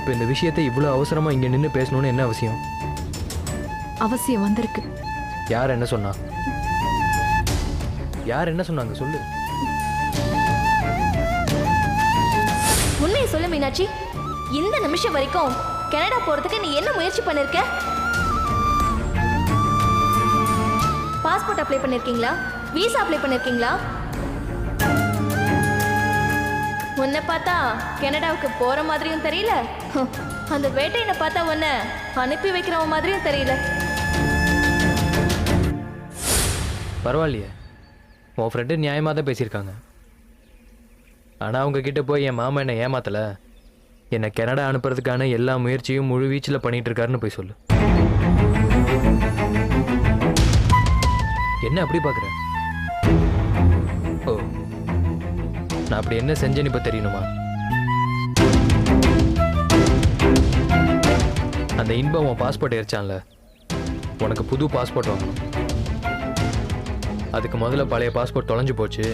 இப்போ இந்த விஷயத்தை இவ்வளோ அவசரமாக இங்கே நின்று பேசணும்னு என்ன அவசியம்? அவசியம் வந்திருக்கு. யார் என்ன சொன்னா? யார் என்ன சொன்னாங்க? சொல்லு. உண்மையை சொல்லு மீனாட்சி. இந்த நிமிஷம் வரைக்கும் கனடா போறதுக்கு நீ என்ன முயற்சி பண்ணிருக்க? பாஸ்போர்ட் அப்ளை பண்ணிருக்கீங்களா? விசா அப்ளை பண்ணிருக்கீங்களா? உன்னை பார்த்தா கனடாவுக்கு போற மாதிரியும் தெரியல. அந்த வேட்டையனை பார்த்தா உன்னை அனுப்பி வைக்கிறவன் மாதிரியும் தெரியல. பரவாயில்லையே. உன் ஃப்ரெண்டு நியாயமாக தான் பேசியிருக்காங்க. ஆனால் அவங்க கிட்ட போய் என் மாமா என்னை ஏமாத்தலை. என்னை கனடா அனுப்புறதுக்கான எல்லா முயற்சியும் முழு வீச்சில் பண்ணிகிட்டு இருக்காருன்னு போய் சொல்லு. என்ன அப்படி பார்க்குறேன் நான் அப்படி என்ன செஞ்சேன்னு இப்போ தெரியணுமா? அந்த இன்பம் உன் பாஸ்போர்ட் எரிச்சான்ல உனக்கு புது பாஸ்போர்ட் வாங்கணும். அதுக்கு முதல்ல பழைய பாஸ்போர்ட் தொலைஞ்சு போச்சு.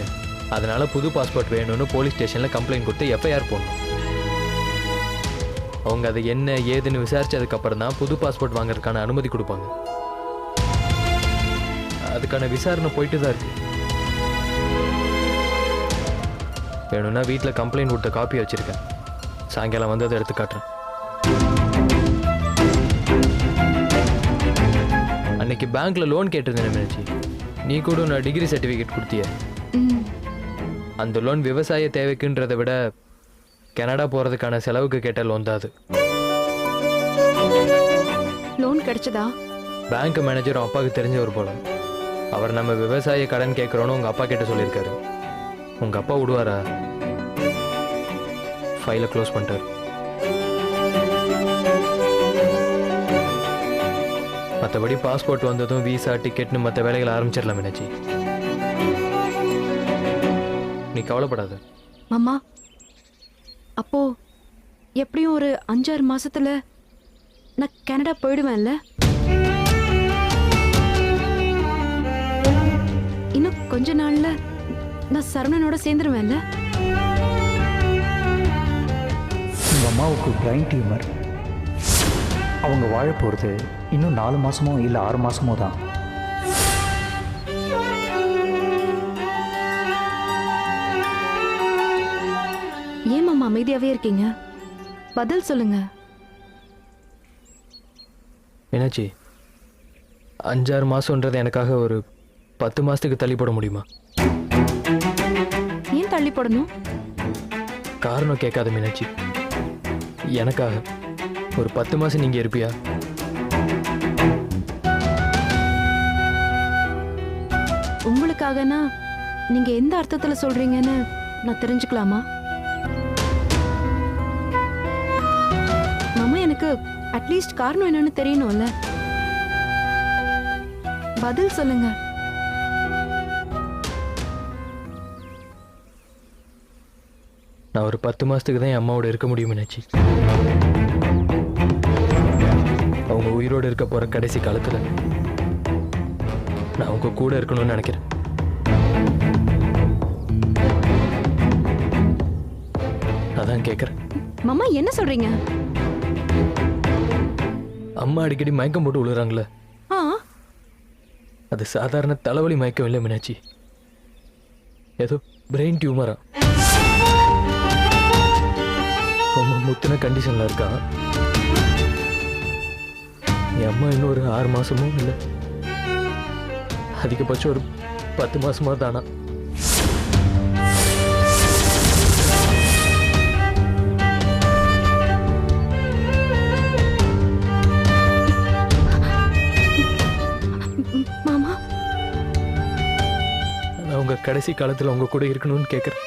அதனால புது பாஸ்போர்ட் வேணும்னு போலீஸ் ஸ்டேஷனில் கம்ப்ளைண்ட் கொடுத்து எஃப்ஐஆர் போடணும். அவங்க அது என்ன ஏதுன்னு விசாரிச்சதுக்கப்புறம் தான் புது பாஸ்போர்ட் வாங்குறதுக்கான அனுமதி கொடுப்பாங்க. அதுக்கான விசாரணை போயிட்டு தான் இருக்கு. வேணும்னா வீட்டில் கம்ப்ளைண்ட் கொடுத்த காப்பி வச்சிருக்கேன். சாயங்காலம் வந்து அதை எடுத்து காட்டுறேன். அன்னைக்கு பேங்க்ல லோன் கேட்டிருந்தேன் மீனாட்சி. நீ கூட நான் டிகிரி சர்டிஃபிகேட் கொடுத்திய. அந்த லோன் விவசாய தேவைக்குன்றதை விட கனடா போகிறதுக்கான செலவுக்கு கேட்ட லோன் தான் அது. லோன் கிடைச்சதா? பேங்க் மேனேஜர் அப்பாவுக்கு தெரிஞ்சவர் போல. அவர் நம்ம விவசாய கடன் கேட்குறோன்னு உங்கள் அப்பா கிட்ட சொல்லியிருக்காரு. உங்கள் அப்பா விடுவாரா? ஃபைலை க்ளோஸ் பண்ணிட்டார். மற்றபடி பாஸ்போர்ட் வந்ததும் விசா டிக்கெட்னு மற்ற வேலைகளை ஆரம்பிச்சிடலாம் மீனாட்சி. நீ கவலைப்படாத. மாமா அப்போ எப்படியும் ஒரு அஞ்சாறு மாசத்துல நான் கனடா போயிடுவேன்ல? இன்னும் கொஞ்ச நாள்ல நான் சரவணனோட சேர்ந்துருவேன்ல. உங்கள் அம்மாவுக்கு பிரைன் டியூமர் அவங்க வாழ போகிறது இன்னும் நாலு மாதமோ இல்லை ஆறு மாதமோ தான். ஏன் மாமா அமைதியாவே இருக்கீங்க? பதில் சொல்லுங்க. மீனாட்சி அஞ்சாறு மாதம்ன்றது எனக்காக ஒரு பத்து மாதத்துக்கு தள்ளி போட முடியுமா? தள்ளி போடணும் காரணம் கேட்காத மீனாட்சி. எனக்காக ஒரு பத்து மாதம் நீங்கள் இருப்பியா? உங்களுக்காகனா நீங்க எந்த அர்த்தத்துல சொல்றீங்கன்னு நான் தெரிஞ்சுக்கலாமா? மாமா எனக்கு அட்லீஸ்ட் காரணம் என்னன்னு தெரியணும்ல. பதில் சொல்லுங்க. நான் ஒரு பத்து மாதத்துக்கு தான் என் அம்மாவோட இருக்க முடியும் மீனாட்சி அவங்க உயிரோடு இருக்க போகிற கடைசி காலத்தில் நான் அவங்க கூட இருக்கணும்னு நினைக்கிறேன். அதான் கேட்குறேன் மாமா என்ன சொல்றீங்க? அம்மா அடிக்கடி மயக்கம் போட்டு விழுறாங்களே ஆ. அது சாதாரண தலைவலி மயக்கம் இல்லை மீனாட்சி. ஏதோ பிரெயின் டியூமரா முத்தின கண்டிஷன்ல இருக்கான் என் அம்மா இன்னும் ஒரு ஆறு மாசமும் இல்லை. அதிகபட்சம் ஒரு பத்து மாசமா தானா. உங்க கடைசி காலத்துல உங்க கூட இருக்கணும்னு கேட்குறேன்